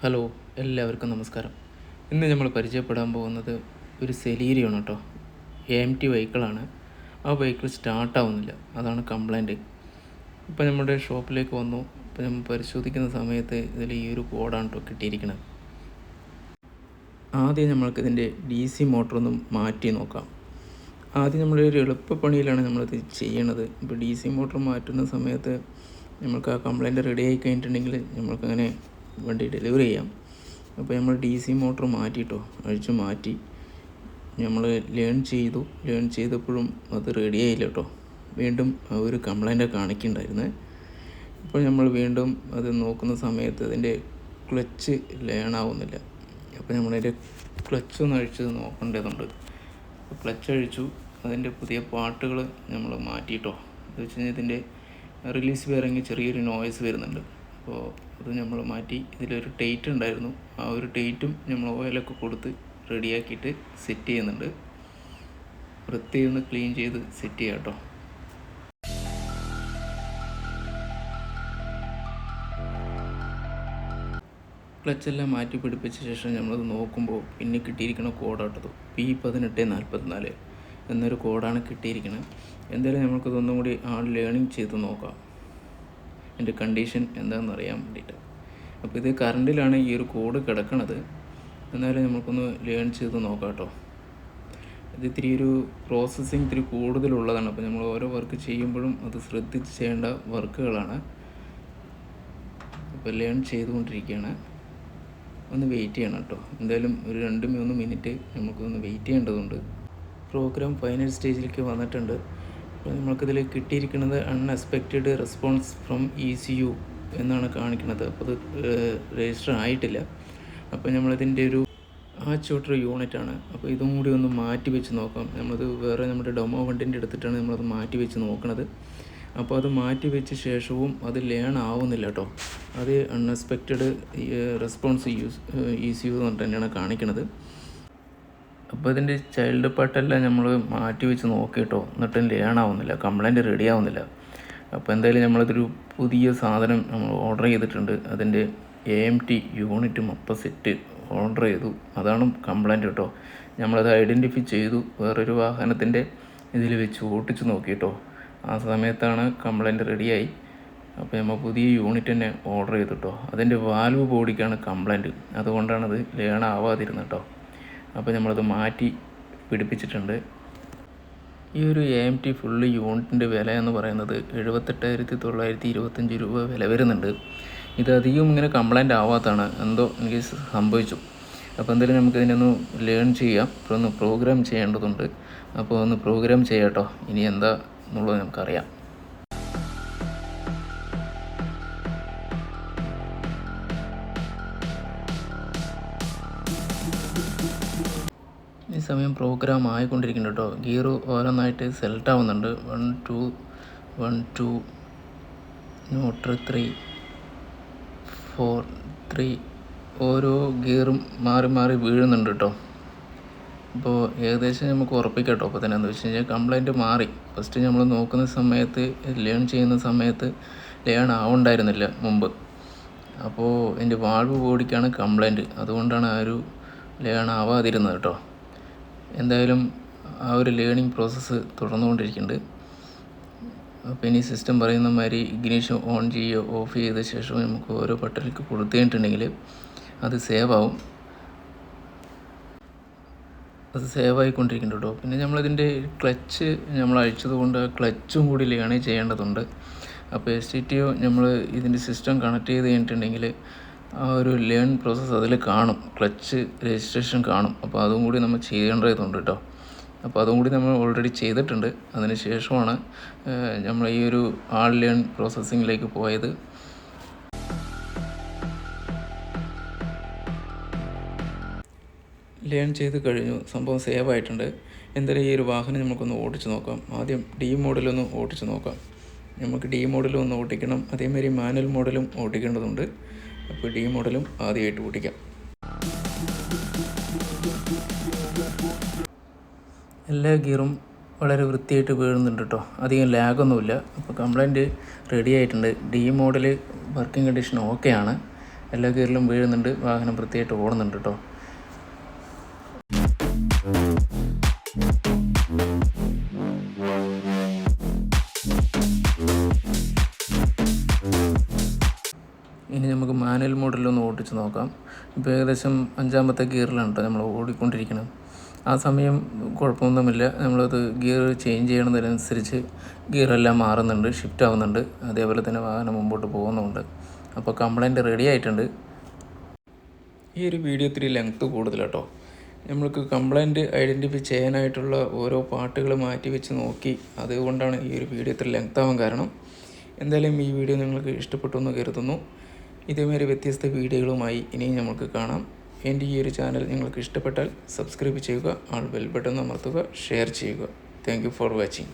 Hello എല്ലാവർക്കും നമസ്കാരം. ഇന്ന് നമ്മൾ പരിചയപ്പെടാൻ പോകുന്നത് ഒരു സെലീരിയാണ് കേട്ടോ. എ ടി വെഹിക്കിളാണ്. ആ വെഹിക്കിൾ സ്റ്റാർട്ടാവുന്നില്ല അതാണ് കംപ്ലൈന്റ്. ഇപ്പോൾ നമ്മുടെ ഷോപ്പിലേക്ക് വന്നു. ഇപ്പോൾ നമ്മൾ പരിശോധിക്കുന്ന സമയത്ത് ഇതിൽ ഈ ഒരു കോഡാണ് കേട്ടോ കിട്ടിയിരിക്കുന്നത്. ആദ്യം നമ്മൾക്ക് ഇതിന്റെ ഡി സി മോട്ടറൊന്ന് മാറ്റി നോക്കാം. ആദ്യം നമ്മൾ ഒരു എളുപ്പപ്പണിയിലാണ് നമ്മളിത് ചെയ്യണത്. ഇപ്പോൾ ഡി സി മോട്ടർ മാറ്റുന്ന സമയത്ത് നമ്മൾക്ക് ആ കംപ്ലൈന്റ് റെഡി ആയി കഴിഞ്ഞിട്ടുണ്ടെങ്കിൽ നമ്മൾക്കങ്ങനെ വണ്ടി ഡെലിവറി ചെയ്യാം. അപ്പോൾ നമ്മൾ ഡി സി മോട്ടർ മാറ്റിയിട്ടോ അഴിച്ചു മാറ്റി. നമ്മൾ ലേൺ ചെയ്തു. ലേൺ ചെയ്തപ്പോഴും അത് റെഡി ആയില്ല കേട്ടോ വീണ്ടും ഒരു കംപ്ലൈന്റ് കാണിക്കുന്നുണ്ടായിരുന്നേ. ഇപ്പോൾ നമ്മൾ വീണ്ടും അത് നോക്കുന്ന സമയത്ത് അതിന്റെ ക്ലച്ച് ലേൺ ആവുന്നില്ല. അപ്പോൾ നമ്മളതിന്റെ ക്ലച്ച് ഒന്ന് അഴിച്ച് നോക്കേണ്ടതുണ്ട്. ക്ലച്ച് അഴിച്ചു. അതിന്റെ പുതിയ പാട്ടുകൾ നമ്മൾ മാറ്റിയിട്ടോ എന്ന് വെച്ച് കഴിഞ്ഞാൽ ഇതിന്റെ റിലീസ് ബെയറിങ് ചെറിയൊരു നോയ്സ് വരുന്നുണ്ട്. അപ്പോൾ അത് നമ്മൾ മാറ്റി. ഇതിലൊരു ടേറ്റ് ഉണ്ടായിരുന്നു. ആ ഒരു ടേറ്റും നമ്മൾ ഓയിലൊക്കെ കൊടുത്ത് റെഡിയാക്കിയിട്ട് സെറ്റ് ചെയ്യുന്നുണ്ട്. വൃത്തിയിൽ നിന്ന് ക്ലീൻ ചെയ്ത് സെറ്റ് ചെയ്യാം കേട്ടോ. ക്ലച്ചെല്ലാം മാറ്റി പിടിപ്പിച്ച ശേഷം നമ്മളത് നോക്കുമ്പോൾ പിന്നെ കിട്ടിയിരിക്കുന്ന കോഡാട്ടത് പി പതിനെട്ട് നാൽപ്പത്തിനാല്. എന്നൊരു കോഡാണ് കിട്ടിയിരിക്കുന്നത് എന്തായാലും നമുക്കതൊന്നും കൂടി ആ ലേണിംഗ് ചെയ്ത് നോക്കാം. എന്റെ കണ്ടീഷൻ എന്താണെന്ന് അറിയാൻ വേണ്ടിയിട്ട്. അപ്പോൾ ഇത് കറണ്ടിലാണ് ഈ ഒരു കോഡ് കിടക്കണത്. എന്നാലും നമുക്കൊന്ന് ലേൺ ചെയ്ത് നോക്കാം കേട്ടോ. ഇത് ഇത്തിരി ഒരു പ്രോസസ്സിങ് ഇത്തിരി കൂടുതലുള്ളതാണ്. അപ്പോൾ നമ്മൾ ഓരോ വർക്ക് ചെയ്യുമ്പോഴും അത് ശ്രദ്ധിച്ച് ചെയ്യേണ്ട വർക്കുകളാണ് അപ്പോൾ ലേൺ ചെയ്തുകൊണ്ടിരിക്കുകയാണ്. ഒന്ന് വെയിറ്റ് ചെയ്യണം കേട്ടോ. എന്തായാലും ഒരു രണ്ട് മൂന്ന് മിനിറ്റ് നമുക്കൊന്ന് വെയിറ്റ് ചെയ്യേണ്ടതുണ്ട്. പ്രോഗ്രാം ഫൈനൽ സ്റ്റേജിലേക്ക് വന്നിട്ടുണ്ട്. അപ്പോൾ നമ്മൾക്കിതിൽ കിട്ടിയിരിക്കുന്നത് unexpected response from E C U എന്നാണ് കാണിക്കുന്നത്. അപ്പോൾ അത് രജിസ്റ്റർ ആയിട്ടില്ല. അപ്പോൾ നമ്മളിതിന്റെ ഒരു ആ ചോട്ടർ യൂണിറ്റ് ആണ് അപ്പോൾ ഇതും കൂടി ഒന്ന് മാറ്റി വെച്ച് നോക്കാം. നമ്മളത് വേറെ നമ്മുടെ ഡൊമോ വണ്ടിന്റെ എടുത്തിട്ടാണ് നമ്മളത് മാറ്റി വെച്ച് നോക്കണത്. അപ്പോൾ അത് മാറ്റി വെച്ച ശേഷവും അത് ലേൺ ആവുന്നില്ല കേട്ടോ. അത് unexpected response use E C U എന്ന് തന്നെയാണ് കാണിക്കുന്നത് അപ്പോൾ ഇതിന്റെ ചൈൽഡ് പാട്ടെല്ലാം നമ്മൾ മാറ്റി വെച്ച് നോക്കിയിട്ടോ എന്നിട്ടും ലേൺ ആവുന്നില്ല കംപ്ലൈന്റ് റെഡി ആവുന്നില്ല. അപ്പോൾ എന്തായാലും നമ്മളിതൊരു പുതിയ സാധനം നമ്മൾ ഓർഡർ ചെയ്തിട്ടുണ്ട്. അതിന്റെ എ എം ടി യൂണിറ്റ് മൊപ്പ സെറ്റ് ഓർഡർ ചെയ്തു. അതാണ് കംപ്ലൈന്റ് കേട്ടോ നമ്മളത് ഐഡന്റിഫൈ ചെയ്തു. വേറൊരു വാഹനത്തിന്റെ ഇതിൽ വെച്ച് ഓട്ടിച്ച് നോക്കി കേട്ടോ ആ സമയത്താണ് കംപ്ലൈന്റ് റെഡിയായി അപ്പോൾ നമ്മൾ പുതിയ യൂണിറ്റ് തന്നെ ഓർഡർ ചെയ്തു അതിന്റെ വാൽവ് ബോഡിക്കാണ് കംപ്ലൈന്റ് അതുകൊണ്ടാണത് ലേൺ ആവാതിരുന്നത് കേട്ടോ അപ്പോൾ നമ്മളത് മാറ്റി പിടിപ്പിച്ചിട്ടുണ്ട്. ഈ ഒരു എ എം ടി ഫുള്ള് യൂണിറ്റിന്റെ വില എന്ന് പറയുന്നത് എഴുപത്തെട്ടായിരത്തി തൊള്ളായിരത്തി ഇരുപത്തഞ്ച് രൂപ വില വരുന്നുണ്ട്. ഇത് അധികം ഇങ്ങനെ കംപ്ലൈന്റ് ആവാത്താണ് എന്തോ എനിക്ക് സംഭവിച്ചു. അപ്പോൾ എന്തായാലും നമുക്ക് ഇതിനൊന്ന് ലേൺ ചെയ്യാം. ഇപ്പോൾ ഒന്ന് പ്രോഗ്രാം ചെയ്യേണ്ടതുണ്ട്. അപ്പോൾ ഒന്ന് പ്രോഗ്രാം ചെയ്യാം കേട്ടോ ഇനി എന്താ എന്നുള്ളത് നമുക്കറിയാം. ഈ സമയം പ്രോഗ്രാം ആയിക്കൊണ്ടിരിക്കുന്നു കേട്ടോ. ഗിയർ ഓരോന്നായിട്ട് സെലക്ട് ആവുന്നുണ്ട്. One two one two neutral three four three ഓരോ ഗിയറും മാറി മാറി വീഴുന്നുണ്ട് കേട്ടോ. അപ്പോൾ ഏകദേശം നമുക്ക് ഉറപ്പിക്കാം കേട്ടോ. അപ്പോൾ തന്നെ എന്താ വെച്ച് കഴിഞ്ഞാൽ കംപ്ലൈന്റ് മാറി. ഫസ്റ്റ് നമ്മൾ നോക്കുന്ന സമയത്ത് ലേൺ ചെയ്യുന്ന സമയത്ത് ലേൺ ആവുണ്ടായിരുന്നില്ല മുമ്പ്. അപ്പോൾ എന്റെ വാൾവ് ബോഡിക്കാണ് കംപ്ലൈന്റ് അതുകൊണ്ടാണ് ആ ഒരു ലേൺ ആവാതിരുന്നത് കേട്ടോ. എന്തായാലും ആ ഒരു ലേണിംഗ് പ്രോസസ്സ് തുടർന്നുകൊണ്ടിരിക്കുന്നുണ്ട്. അപ്പോൾ ഇനി സിസ്റ്റം പറയുന്ന മാതിരി ഇഗ്നീഷൻ ഓൺ ചെയ്യുകയോ ഓഫ് ചെയ്ത ശേഷം നമുക്ക് ഓരോ ബട്ടണിലേക്ക് കൊടുത്തു കഴിഞ്ഞിട്ടുണ്ടെങ്കിൽ അത് സേവ് ആവും. അത് സേവ് ആയിക്കൊണ്ടിരിക്കുന്നുണ്ട് കേട്ടോ. പിന്നെ നമ്മളിതിന്റെ ക്ലച്ച് നമ്മൾ അഴിച്ചത് കൊണ്ട് ക്ലച്ചും കൂടി ലേണേ ചെയ്യേണ്ടതുണ്ട്. അപ്പോൾ എസ് ടി ടി ഒ നമ്മൾ ഇതിന്റെ സിസ്റ്റം കണക്ട് ചെയ്ത് കഴിഞ്ഞിട്ടുണ്ടെങ്കിൽ ആ ഒരു ലേൺ പ്രോസസ്സ് അതിൽ കാണും. ക്ലച്ച് രജിസ്ട്രേഷൻ കാണും. അപ്പോൾ അതും കൂടി നമ്മൾ ചെയ്യേണ്ടതുണ്ട് കേട്ടോ. അപ്പോൾ അതും കൂടി നമ്മൾ ഓൾറെഡി ചെയ്തിട്ടുണ്ട്. അതിന് ശേഷമാണ് നമ്മൾ ഈ ഒരു ആൾ ലേൺ പ്രോസസ്സിങ്ങിലേക്ക് പോയത്. ലേൺ ചെയ്ത് കഴിഞ്ഞു. സംഭവം സേവ് ആയിട്ടുണ്ട്. എന്തായാലും ഈ ഒരു വാഹനം നമുക്കൊന്ന് ഓടിച്ചു നോക്കാം. ആദ്യം ഡി മോഡലൊന്ന് ഓടിച്ചു നോക്കാം. നമുക്ക് ഡി മോഡലും ഒന്ന് ഓടിക്കണം. അതേമാതിരി മാനുവൽ മോഡലും ഓടിക്കേണ്ടതുണ്ട്. അപ്പോൾ ഡി മോഡലും ആദ്യമായിട്ട് പൊട്ടിക്കാം എല്ലാ ഗിയറും വളരെ വൃത്തിയായിട്ട് വീഴുന്നുണ്ട് കേട്ടോ. അധികം ലാഗൊന്നുമില്ല അപ്പോൾ കംപ്ലൈന്റ് റെഡി ആയിട്ടുണ്ട്. The model working condition okay ആണ്. എല്ലാ ഗിയറിലും വീഴുന്നുണ്ട്. വാഹനം വൃത്തിയായിട്ട് ഓടുന്നുണ്ട് കേട്ടോ. മാനുവൽ മോഡിലൊന്ന് ഓടിച്ച് നോക്കാം. ഇപ്പോൾ ഏകദേശം അഞ്ചാമത്തെ ഗിയറിലാണ് കേട്ടോ നമ്മൾ ഓടിക്കൊണ്ടിരിക്കുന്നത് ആ സമയം കുഴപ്പമൊന്നുമില്ല. നമ്മളത് ഗിയർ ചേഞ്ച് ചെയ്യണതിനനുസരിച്ച് ഗിയറെല്ലാം മാറുന്നുണ്ട് ഷിഫ്റ്റ് ആവുന്നുണ്ട്. അതേപോലെ തന്നെ വാഹനം മുമ്പോട്ട് പോകുന്നുമുണ്ട് അപ്പോൾ കംപ്ലൈന്റ് റെഡി ആയിട്ടുണ്ട്. ഈ ഒരു വീഡിയോ ഇത്തിരി ലെങ്ത്ത് കൂടുതലാട്ടോ നമ്മൾക്ക് കംപ്ലൈന്റ് ഐഡന്റിഫൈ ചെയ്യാനായിട്ടുള്ള ഓരോ പാട്ടുകൾ മാറ്റി വെച്ച് നോക്കി. അതുകൊണ്ടാണ് ഈ ഒരു വീഡിയോ ഇത്ര ലെങ്ത് ആവാൻ കാരണം. എന്തായാലും ഈ വീഡിയോ നിങ്ങൾക്ക് ഇഷ്ടപ്പെട്ടു എന്ന് കരുതുന്നു. ഇതേമാതിരി വ്യത്യസ്ത വീഡിയോകളുമായി ഇനിയും നമുക്ക് കാണാം. എന്റെ ഈ ഒരു ചാനൽ നിങ്ങൾക്ക് ഇഷ്ടപ്പെട്ടാൽ സബ്സ്ക്രൈബ് ചെയ്യുക ആൾ ബെൽ ബട്ടൺ അമർത്തുക ഷെയർ ചെയ്യുക. Thank for watching.